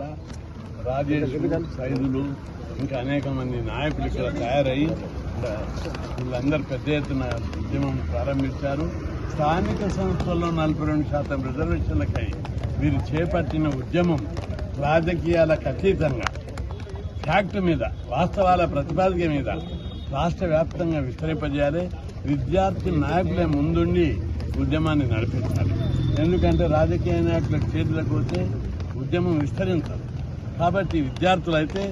ఇవాళ రాజేష్ సైదులు ఇంకా అనేక మంది నాయకులు ఇక్కడ తయారయ్యి వీళ్ళందరూ పెద్ద ఎత్తున ఉద్యమం ప్రారంభించారు. స్థానిక సంస్థల్లో నలభై రెండు శాతం రిజర్వేషన్లకై వీరు చేపట్టిన ఉద్యమం రాజకీయాలకు అతీతంగా ఫ్యాక్ట్ మీద వాస్తవాల ప్రతిపాదిక మీద రాష్ట్ర వ్యాప్తంగా విస్తరింపజేయాలి. విద్యార్థి నాయకులే ముందుండి ఉద్యమాన్ని నడిపించాలి ఎందుకంటే రాజకీయ నాయకుల చేతులకు వస్తే ఉద్యమం విస్తరించదు. కాబట్టి విద్యార్థులైతే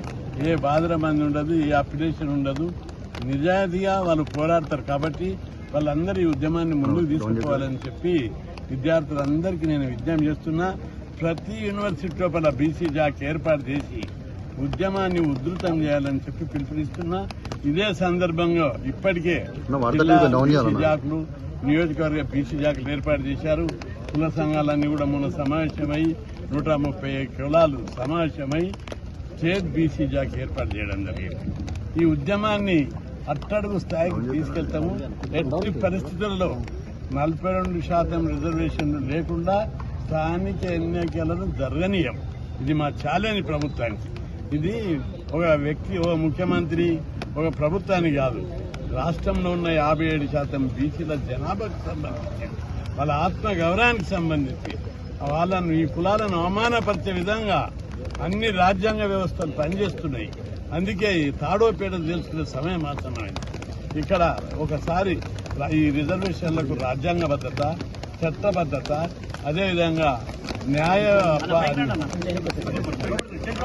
ఏ బాధల మంది ఉండదు ఏ అప్లికేషన్ ఉండదు. నిజాయితీగా వాళ్ళు పోరాడతారు కాబట్టి వాళ్ళందరూ ఈ ఉద్యమాన్ని ముందుకు తీసుకుపోవాలని చెప్పి విద్యార్థులందరికీ నేను విజ్ఞప్తి చేస్తున్నా. ప్రతి యూనివర్సిటీ లోపల బీసీ జాక్ ఏర్పాటు చేసి ఉద్యమాన్ని ఉధృతం చేయాలని చెప్పి పిలుపునిస్తున్నా. ఇదే సందర్భంగా ఇప్పటికే జాకులు నియోజకవర్గ బీసీ జాకులు ఏర్పాటు చేశారు. కుల సంఘాలన్నీ కూడా మొన్న సమావేశమై నూట ముప్పై కులాలు సమావేశమై స్టేట్ బీసీ జాక్ ఏర్పాటు చేయడం జరిగింది. ఈ ఉద్యమాన్ని అట్టడుగు స్థాయికి తీసుకెళ్తాము. ఎట్టి పరిస్థితుల్లో నలభై రెండు శాతం రిజర్వేషన్లు లేకుండా స్థానిక ఎన్నికలను జరగనీయం. ఇది మా ఛాలెంజ్ ప్రభుత్వానికి. ఇది ఒక వ్యక్తి ఒక ముఖ్యమంత్రి ఒక ప్రభుత్వానికి కాదు. రాష్ట్రంలో ఉన్న యాభై ఏడు శాతం బీసీల జనాభాకు సంబంధించి వాళ్ళ ఆత్మ గౌరవానికి సంబంధించి వాళ్ళను ఈ కులాలను అవమానపరిచే విధంగా అన్ని రాజ్యాంగ వ్యవస్థలు పనిచేస్తున్నాయి. అందుకే ఈ తాడోపేట తెలుసుకునే సమయం మాత్రమైంది ఇక్కడ ఒకసారి ఈ రిజర్వేషన్లకు రాజ్యాంగబద్ధత చట్టబద్ధత అదేవిధంగా న్యాయ